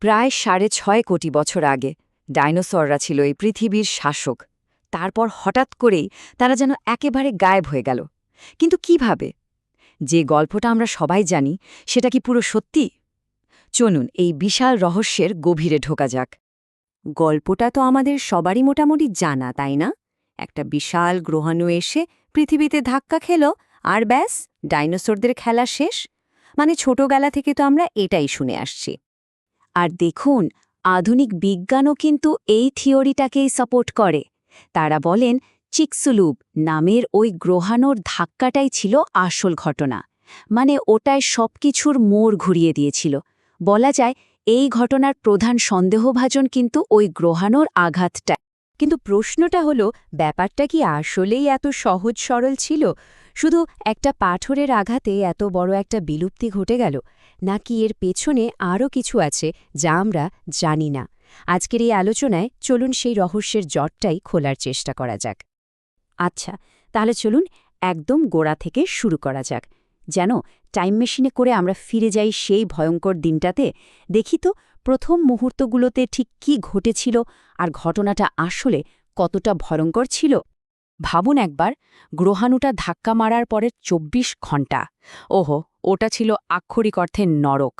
প্রায় সাড়ে ছয় কোটি বছর আগে, ডাইনোসররা ছিল এই পৃথিবীর শাসক। তারপর হঠাৎ করেই তারা যেন একেবারে গায়েব হয়ে গেল। কিন্তু কীভাবে? যে গল্পটা আমরা সবাই জানি, সেটা কি পুরো সত্যি? চলুন এই বিশাল রহস্যের গভীরে ঢোকা যাক। গল্পটা তো আমাদের সবারই মোটামুটি জানা, তাই না? একটা বিশাল গ্রহাণু এসে পৃথিবীতে ধাক্কা খেল, আর ব্যাস, ডাইনোসরদের খেলা শেষ। মানে ছোটবেলা থেকে তো আমরা এটাই শুনে আসছি। আর দেখুন, আধুনিক বিজ্ঞানও কিন্তু এই থিওরিটাকেই সাপোর্ট করে। তারা বলেন, চিকসুলুব নামের ওই গ্রহাণুর ধাক্কাটাই ছিল আসল ঘটনা। মানে ওটায় সব কিছুর মোড় ঘুরিয়ে দিয়েছিল। বলা যায়, এই ঘটনার প্রধান সন্দেহভাজন কিন্তু ওই গ্রহাণুর আঘাতটা কিন্তু প্রশ্নটা হলো, ব্যাপারটা কি আসলেই এত সহজ সরল ছিল? শুধু একটা পাথরের আঘাতে এত বড় একটা বিলুপ্তি ঘটে গেল, নাকি এর পেছনে আরও কিছু আছে যা আমরা জানি না? আজকের এই আলোচনায় চলুন সেই রহস্যের জটটাই খোলার চেষ্টা করা যাক। আচ্ছা তাহলে চলুন একদম গোড়া থেকে শুরু করা যাক। যেন টাইম মেশিনে করে আমরা ফিরে যাই সেই ভয়ঙ্কর দিনটাতে, দেখি তো প্রথম মুহূর্তগুলোতে ঠিক কি ঘটেছিল আর ঘটনাটা আসলে কতটা ভয়ঙ্কর ছিল? ভাবুন একবার, গ্রহাণুটা ধাক্কা মারার পরের ২৪ ঘণ্টা। ওহো, ওটা ছিল আক্ষরিক অর্থে নরক।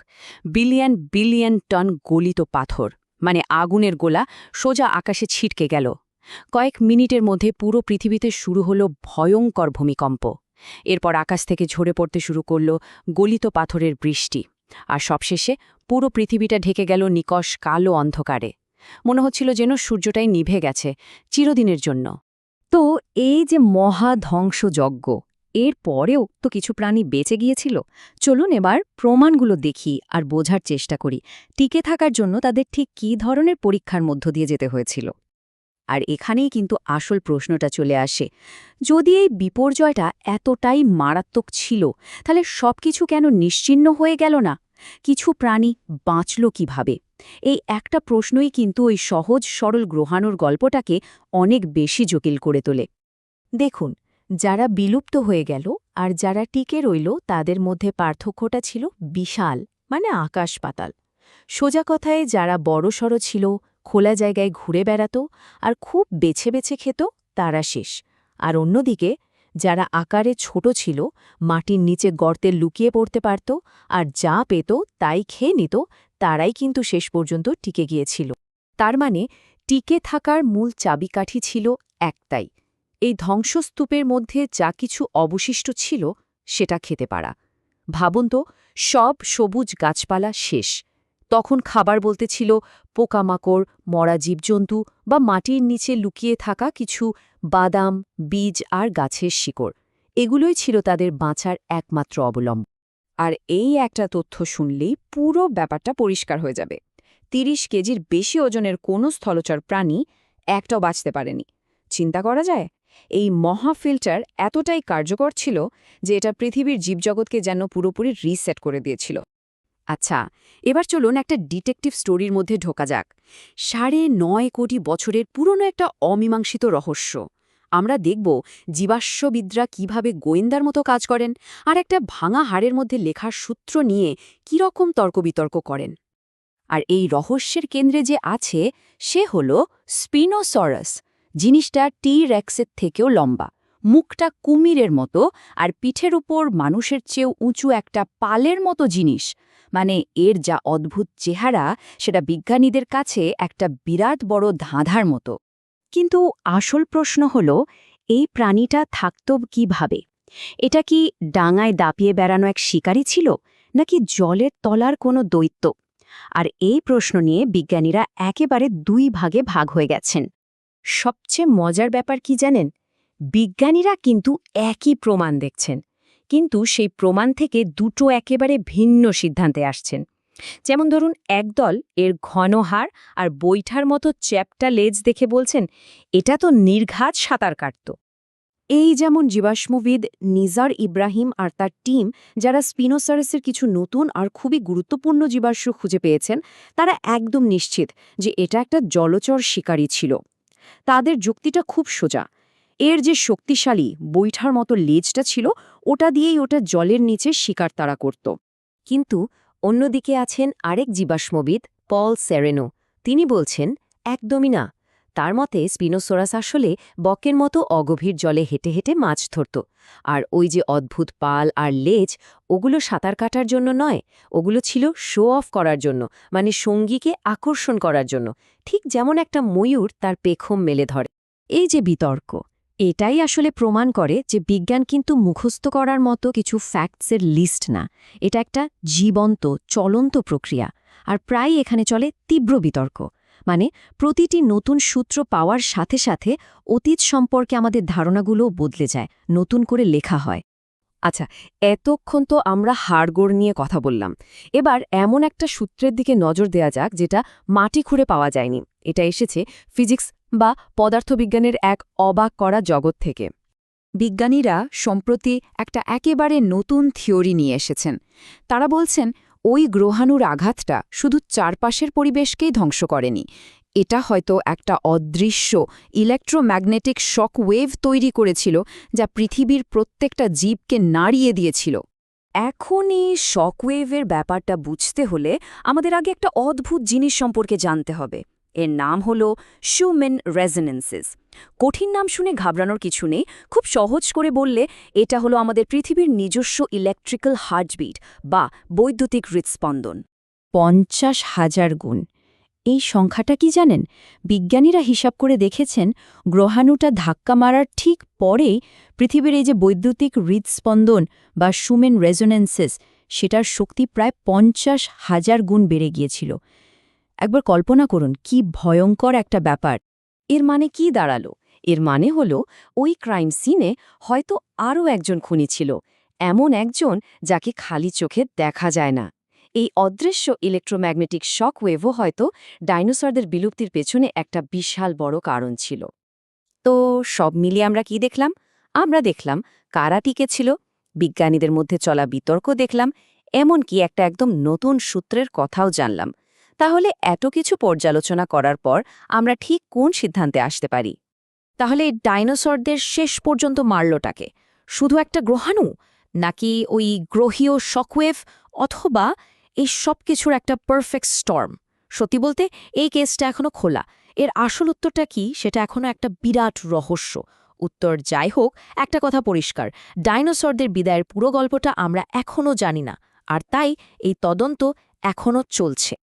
বিলিয়ন বিলিয়ন টন গলিত পাথর মানে আগুনের গোলা সোজা আকাশে ছিটকে গেল। কয়েক মিনিটের মধ্যে পুরো পৃথিবীতে শুরু হলো ভয়ঙ্কর ভূমিকম্প। এরপর আকাশ থেকে ঝরে পড়তে শুরু করল গলিত পাথরের বৃষ্টি। আর সবশেষে পুরো পৃথিবীটা ঢেকে গেল নিকশ কালো অন্ধকারে। মনে হচ্ছিল যেন সূর্যটাই নিভে গেছে চিরদিনের জন্য। তো এই যে মহা ধ্বংসযজ্ঞ এর পরেও তো কিছু প্রাণী বেঁচে গিয়েছিল। চলুন এবার প্রমাণগুলো দেখি আর বোঝার চেষ্টা করি, টিকে থাকার জন্য তাদের ঠিক কী ধরনের পরীক্ষার মধ্য দিয়ে যেতে হয়েছিল। আর এখানেই কিন্তু আসল প্রশ্নটা চলে আসে, যদি এই বিপর্যয়টা এতটাই মারাত্মক ছিল, তাহলে সবকিছু কেন নিশ্চিহ্ন হয়ে গেল না? কিছু প্রাণী বাঁচল কীভাবে? এই একটা প্রশ্নই কিন্তু ওই সহজ সরল গ্রহাণুর গল্পটাকে অনেক বেশি জটিল করে তোলে। দেখুন, যারা বিলুপ্ত হয়ে গেল আর যারা টিকে রইল, তাদের মধ্যে পার্থক্যটা ছিল বিশাল মানে আকাশ পাতাল। সোজা কথায়, যারা বড়সড় ছিল, খোলা জায়গায় ঘুরে বেড়াত আর খুব বেছে বেছে খেত, তারা শেষ। আর অন্যদিকে যারা আকারে ছোট ছিল, মাটির নিচে গর্তে লুকিয়ে পড়তে পারত আর যা পেত তাই খেয়ে নিত, তারাই কিন্তু শেষ পর্যন্ত টিকে গিয়েছিল। তার মানে টিকে থাকার মূল চাবিকাঠি ছিল একটাই। এই ধ্বংসস্তূপের মধ্যে যা কিছু অবশিষ্ট ছিল, সেটা খেতে পারা। ভাবুন তো, সব সবুজ গাছপালা শেষ। তখন খাবার বলতে ছিল পোকামাকড়, মরা জীবজন্তু বা মাটির নিচে লুকিয়ে থাকা কিছু বাদাম, বীজ আর গাছের শিকড়। এগুলোই ছিল তাদের বাঁচার একমাত্র অবলম্ব। আর এই একটা তথ্য শুনলেই পুরো ব্যাপারটা পরিষ্কার হয়ে যাবে। ৩০ কেজির বেশি ওজনের কোনো স্থলচর প্রাণী একটাও বাঁচতে পারেনি। চিন্তা করা যায়? এই মহা ফিল্টার এতটাই কার্যকর ছিল যে এটা পৃথিবীর জীবজগৎকে যেন পুরোপুরি রিসেট করে দিয়েছিল। আচ্ছা এবার চলুন একটা ডিটেকটিভ স্টোরির মধ্যে ঢোকা যাক। সাড়ে নয় কোটি বছরের পুরনো একটা অমীমাংসিত রহস্য। আমরা দেখব জীবাশ্মবিদরা কীভাবে গোয়েন্দার মতো কাজ করেন আর একটা ভাঙা হাড়ের মধ্যে লেখার সূত্র নিয়ে কীরকম তর্কবিতর্ক করেন। আর এই রহস্যের কেন্দ্রে যে আছে, সে হল স্পিনোসরাস, জিনিসটা টি র্যাক্সের থেকেও লম্বা। মুখটা কুমিরের মতো আর পিঠের উপর মানুষের চেয়েও উঁচু একটা পালের মতো জিনিস। মানে এর যা অদ্ভুত চেহারা, সেটা বিজ্ঞানীদের কাছে একটা বিরাট বড় ধাঁধার মতো। কিন্তু আসল প্রশ্ন হল, এই প্রাণীটা থাকত কীভাবে? এটা কি ডাঙায় দাপিয়ে বেড়ানো এক শিকারী ছিল, নাকি জলের তলার কোনো দৈত্য? আর এই প্রশ্ন নিয়ে বিজ্ঞানীরা একেবারে দুই ভাগে ভাগ হয়ে গেছেন। সবচেয়ে মজার ব্যাপার কি জানেন? বিজ্ঞানীরা কিন্তু একই প্রমাণ দেখছেন। কিন্তু সেই প্রমাণ থেকে দুটো একেবারে ভিন্ন সিদ্ধান্তে আসছেন। যেমন ধরুন, একদল এর ঘন হাড় আর বৈঠার মতো চ্যাপটা লেজ দেখে বলছেন, এটা তো নির্ঘাত সাঁতার কাটত। এই যেমন জীবাশ্মবিদ নিজার ইব্রাহিম আর তার টিম, যারা স্পিনোসারাসের কিছু নতুন আর খুবই গুরুত্বপূর্ণ জীবাশ্ম খুঁজে পেয়েছেন, তারা একদম নিশ্চিত যে এটা একটা জলচর শিকারী ছিল। তাদের যুক্তিটা খুব সোজা। এর যে শক্তিশালী বৈঠার মতো লেজটা ছিল, ওটা দিয়েই ওটা জলের নিচে শিকার তারা করত। কিন্তু অন্যদিকে আছেন আরেক জীবাশ্মবিদ, পল সেরেনো। তিনি বলছেন, একদমই না। তার মতে স্পিনোসোরাস আসলে বকের মতো অগভীর জলে হেঁটে হেঁটে মাছ ধরত। আর ওই যে অদ্ভুত পাল আর লেজ, ওগুলো সাঁতার কাটার জন্য নয়, ওগুলো ছিল শো অফ করার জন্য মানে সঙ্গীকে আকর্ষণ করার জন্য। ঠিক যেমন একটা ময়ূর তার পেখম মেলে ধরে। এই যে বিতর্ক এটাই আসলে প্রমাণ করে যে বিজ্ঞান কিন্তু মুখস্থ করার মতো কিছু ফ্যাক্টসের লিস্ট না। এটা একটা জীবন্ত, চলন্ত প্রক্রিয়া, আর প্রায় এখানে চলে তীব্র বিতর্ক। মানে প্রতিটি নতুন সূত্র পাওয়ার সাথে সাথে অতীত সম্পর্কে আমাদের ধারণাগুলোও বদলে যায়, নতুন করে লেখা হয়। আচ্ছা এতক্ষণ তো আমরা হাড়গোড় নিয়ে কথা বললাম। এবার এমন একটা সূত্রের দিকে নজর দেয়া যাক যেটা মাটি খুঁড়ে পাওয়া যায়নি। এটা এসেছে ফিজিক্স বা পদার্থবিজ্ঞানের এক অবাক করা জগৎ থেকে। বিজ্ঞানীরা সম্প্রতি একটা একেবারে নতুন থিওরি নিয়ে এসেছেন। তারা বলছেন, ওই গ্রহাণুর আঘাতটা শুধু চারপাশের পরিবেশকেই ধ্বংস করেনি এটা হয়তো একটা অদৃশ্য ইলেকট্রোম্যাগনেটিক শক ওয়েভ তৈরি করেছিল যা পৃথিবীর প্রত্যেকটা জীবকে নাড়িয়ে দিয়েছিল। এখন এই শকওয়েভের ব্যাপারটা বুঝতে হলে আমাদের আগে একটা অদ্ভুত জিনিস সম্পর্কে জানতে হবে। এর নাম হল শুমেন রেজোনেন্সেস কঠিন নাম শুনে ঘাবড়ানোর কিছু নেই, খুব সহজ করে বললে এটা হলো আমাদের পৃথিবীর নিজস্ব ইলেকট্রিক্যাল হার্টবিট বা বৈদ্যুতিক হৃৎস্পন্দন। পঞ্চাশ হাজার গুণ। এই সংখ্যাটা কি জানেন? বিজ্ঞানীরা হিসাব করে দেখেছেন, গ্রহাণুটা ধাক্কা মারার ঠিক পরেই পৃথিবীর এই যে বৈদ্যুতিক হৃদস্পন্দন বা সুমেন রেজোনেন্সেস সেটার শক্তি প্রায় পঞ্চাশ হাজার গুণ বেড়ে গিয়েছিল। একবার কল্পনা করুন, কি ভয়ঙ্কর একটা ব্যাপার। এর মানে কি দাঁড়াল? এর মানে হল, ওই ক্রাইম সিনে হয়তো আরও একজন খুনি ছিল, এমন একজন যাকে খালি চোখে দেখা যায় না। এই অদৃশ্য ইলেকট্রোম্যাগনেটিক শক ওয়েভও হয়তো ডাইনোসরদের বিলুপ্তির পেছনে একটা বিশাল বড় কারণ ছিল। তো সব মিলিয়ে আমরা কি দেখলাম? আমরা দেখলাম কারা টিকে ছিল, বিজ্ঞানীদের মধ্যে চলা বিতর্ক দেখলাম, এমনকি একটা একদম নতুন সূত্রের কথাও জানলাম। তাহলে এত কিছু পর্যালোচনা করার পর আমরা ঠিক কোন সিদ্ধান্তে আসতে পারি? তাহলে ডাইনোসরদের শেষ পর্যন্ত মারলটাকে? শুধু একটা গ্রহাণু? নাকি ওই গ্রহীয় শকওয়েভ অথবা এই সব কিছুর একটা পারফেক্ট স্টর্ম সত্যি বলতে, এই কেসটা এখনও খোলা। এর আসল উত্তরটা কি? সেটা এখনও একটা বিরাট রহস্য। উত্তর যাই হোক, একটা কথা পরিষ্কার। ডাইনোসরদের বিদায়ের পুরো গল্পটা আমরা এখনও জানি না। আর তাই এই তদন্ত এখনও চলছে।